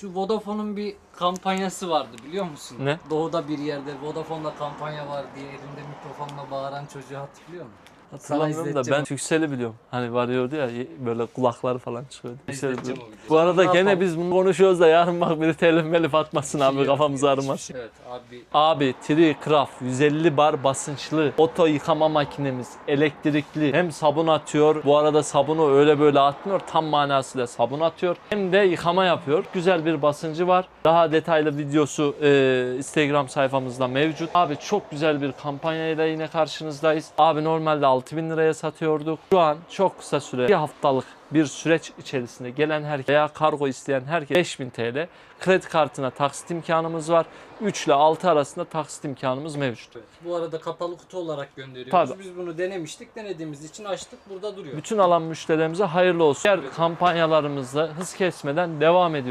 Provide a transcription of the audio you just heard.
Şu Vodafone'un bir kampanyası vardı biliyor musun? Ne? Doğuda bir yerde Vodafone'da kampanya var diye elinde mikrofonla bağıran çocuğu hatırlıyor musun? Hatırlamıyorum da ben Türksel'i biliyorum. Hani varıyordu ya böyle kulakları falan çıkıyordu. Biliyorum. Bu arada Ne gene yapalım? biz bunu konuşuyoruz da yarın bak biri telif melif atmasın abi Şey kafamızı yok, ağrımasın. Evet abi Abi Tree Craft 150 bar basınçlı oto yıkama makinemiz elektrikli hem sabun atıyor bu arada sabunu öyle böyle atmıyor tam manasıyla sabun atıyor hem de yıkama yapıyor güzel bir basıncı var daha detaylı videosu e, Instagram sayfamızda mevcut abi çok güzel bir kampanyayla yine karşınızdayız abi normalde 6000 liraya satıyorduk şu an çok kısa süre bir haftalık bir süreç içerisinde gelen herkes veya kargo isteyen herkes 5000 TL kredi kartına taksit imkanımız var 3 ile 6 arasında taksit imkanımız mevcut. bu arada kapalı kutu olarak gönderiyoruz. Tabii. Biz bunu denemiştik. Denediğimiz için açtık. Burada duruyor. Bütün alan müşterilerimize hayırlı olsun. Diğer kampanyalarımızda hız kesmeden devam ediyoruz.